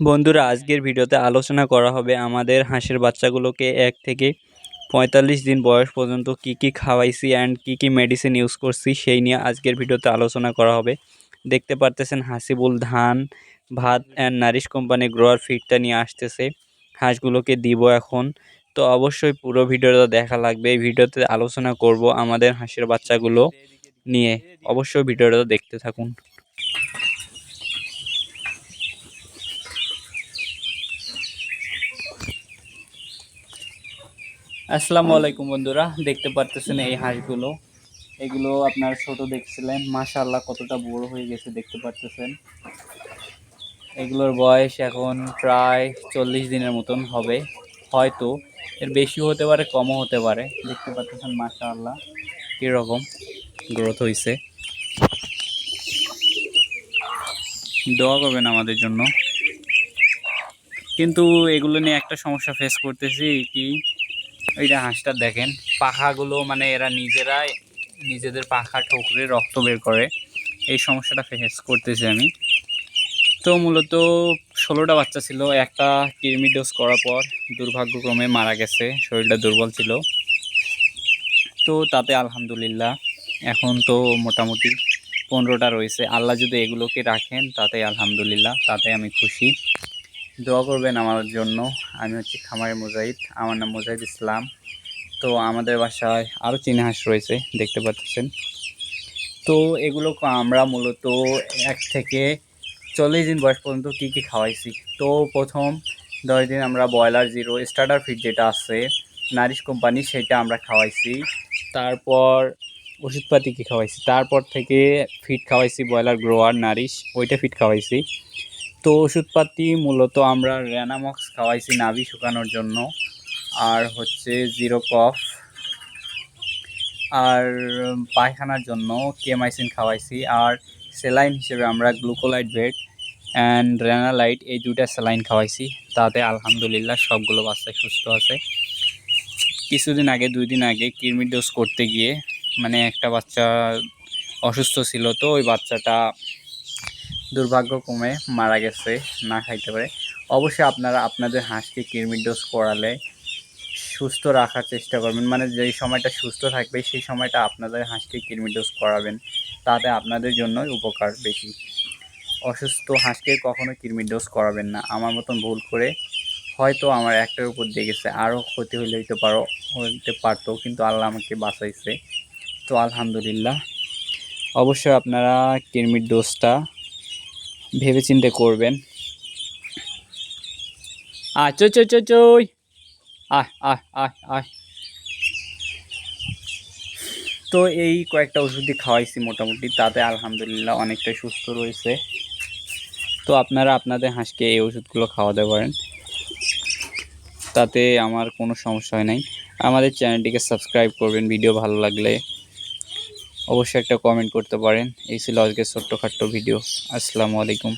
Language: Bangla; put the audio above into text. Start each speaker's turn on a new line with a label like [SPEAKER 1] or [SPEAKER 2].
[SPEAKER 1] বন্ধুরা, আজকের ভিডিওতে আলোচনা করা হবে আমাদের হাঁসের বাচ্চাগুলোকে এক থেকে পঁয়তাল্লিশ দিন বয়স পর্যন্ত কি কি খাওয়াইছি অ্যান্ড কি কি মেডিসিন ইউজ করছি, সেই নিয়ে আজকের ভিডিওতে আলোচনা করা হবে। দেখতে পারতেছেন হাসিবুল ধান, ভাত অ্যান্ড নারিশ কোম্পানি গ্রোয়ার ফিডটা নিয়ে আসতেছে। হাঁসগুলোকে দিব এখন। তো অবশ্যই পুরো ভিডিওটা দেখা লাগবে। এই ভিডিওতে আলোচনা করব আমাদের হাঁসের বাচ্চাগুলো নিয়ে। অবশ্যই ভিডিওটা দেখতে থাকুন। আসসালামু আলাইকুম বন্ধুরা, দেখতে পারতেছেন এই হাঁসগুলো। এগুলো আপনার ছোট দেখছিলেন, মাশাআল্লাহ কতটা বড় হয়ে গেছে দেখতে পারতেছেন। এগুলোর বয়স এখন প্রায় চল্লিশ দিনের মতন হবে, হয়তো এর বেশিও হতে পারে, কমও হতে পারে, দেখতে পাচ্ছেন মাশাআল্লাহ কীরকম গ্রোথ হয়েছে দোয়া করবেন আমাদের জন্য। কিন্তু এগুলো নিয়ে একটা সমস্যা ফেস করতেছি কি ওইটা হাঁসটা দেখেন, পাখাগুলো মানে এরা নিজেরাই নিজেদের পাখা ঠোকরে রক্ত বের করে। এই সমস্যাটা ফেস করতেছি আমি। তো মূলত ষোলোটা বাচ্চা ছিল, একটা কিরমি ডোজ করার পর দুর্ভাগ্যক্রমে মারা গেছে, শরীরটা দুর্বল ছিল। তো তাতে আলহামদুলিল্লাহ, এখন তো মোটামুটি পনেরোটা রয়েছে। আল্লাহ যদি এগুলোকে রাখেন, তাতে আলহামদুলিল্লাহ, তাতে আমি খুশি। দোয়া করবেন আমার জন্য। আমি হচ্ছে খামারের মুজাহিদ, আমার নাম মুজাহিদ ইসলাম। তো আমাদের বাসায় আরও চিনি হাঁস রয়েছে, দেখতে পাচ্ছেন। তো এগুলো আমরা মূলত এক থেকে চল্লিশ দিন বয়স পর্যন্ত কী কী খাওয়াইছি। তো প্রথম দশ দিন আমরা ব্রয়লার জিরো, স্টার্টার ফিড যেটা আছে, নারিশ কোম্পানি সেটা আমরা খাওয়াইছি। তারপর ওষুধপাতি কী খাওয়াইছি, তারপর থেকে ফিড খাওয়াইছি ব্রয়লার গ্রোয়ার নারিশ, ওইটা ফিড খাওয়াইছি। তো ওষুধপাতি মূলত আমরা র্যানামক্স খাওয়াইছি নাভি শুকানোর জন্য। আর হচ্ছে জিরো কফ আর পায়খানার জন্য কেমাইসিন খাওয়াইছি। আর সেলাইন হিসেবে আমরা গ্লুকোলাইট বেড অ্যান্ড রেনালাইট এই দুইটা স্যালাইন খাওয়াইছি। তাতে আলহামদুলিল্লাহ সবগুলো বাচ্চা সুস্থ আছে। কিছুদিন আগে, দুই দিন আগে কিরমির ডোজ করতে গিয়ে মানে একটা বাচ্চা অসুস্থ ছিল তো ওই বাচ্চাটা দুর্ভাগ্যক্রমে মারা গেছে, না খাইতে পারে। অবশ্যই আপনারা আপনাদের হাঁসকে কৃমির ডোজ করালে সুস্থ রাখার চেষ্টা করবেন। মানে যেই সময়টা সুস্থ থাকবে, সেই সময়টা আপনাদের হাঁসকে কৃমির ডোজ করাবেন। তাতে আপনাদের জন্যই উপকার বেশি। অসুস্থ হাঁসকে কখনো কৃমির ডোজ করাবেন না। আমার মতন ভুল করে হয়তো আমার একটার উপর দিয়ে গেছে। আরও ক্ষতি হলে হইতে পারো, হইতে পারতো, কিন্তু আল্লাহ আমাকে বাঁচাইছে। তো আলহামদুলিল্লাহ। অবশ্যই আপনারা কৃমির ডোজটা ভেবে চিন্তে করবেন। আয়, চই চই চই চই। আয় আয়। তো এই কয়েকটা ওষুধই খাওয়াইছি মোটামুটি, তাতে আলহামদুলিল্লাহ অনেকটাই সুস্থ রয়েছে। তো আপনারা আপনাদের হাঁসকে এই ওষুধগুলো খাওয়াতে পারেন। তাতে আমার কোনো সমস্যা হয় নাই। আমাদের চ্যানেলটিকে সাবস্ক্রাইব করবেন, ভিডিও ভালো লাগলে। অবশ্যই একটা কমেন্ট করতে পারেন। এই ছিল আজকে ছোট্টখাট্ট ভিডিও আসসালামু আলাইকুম।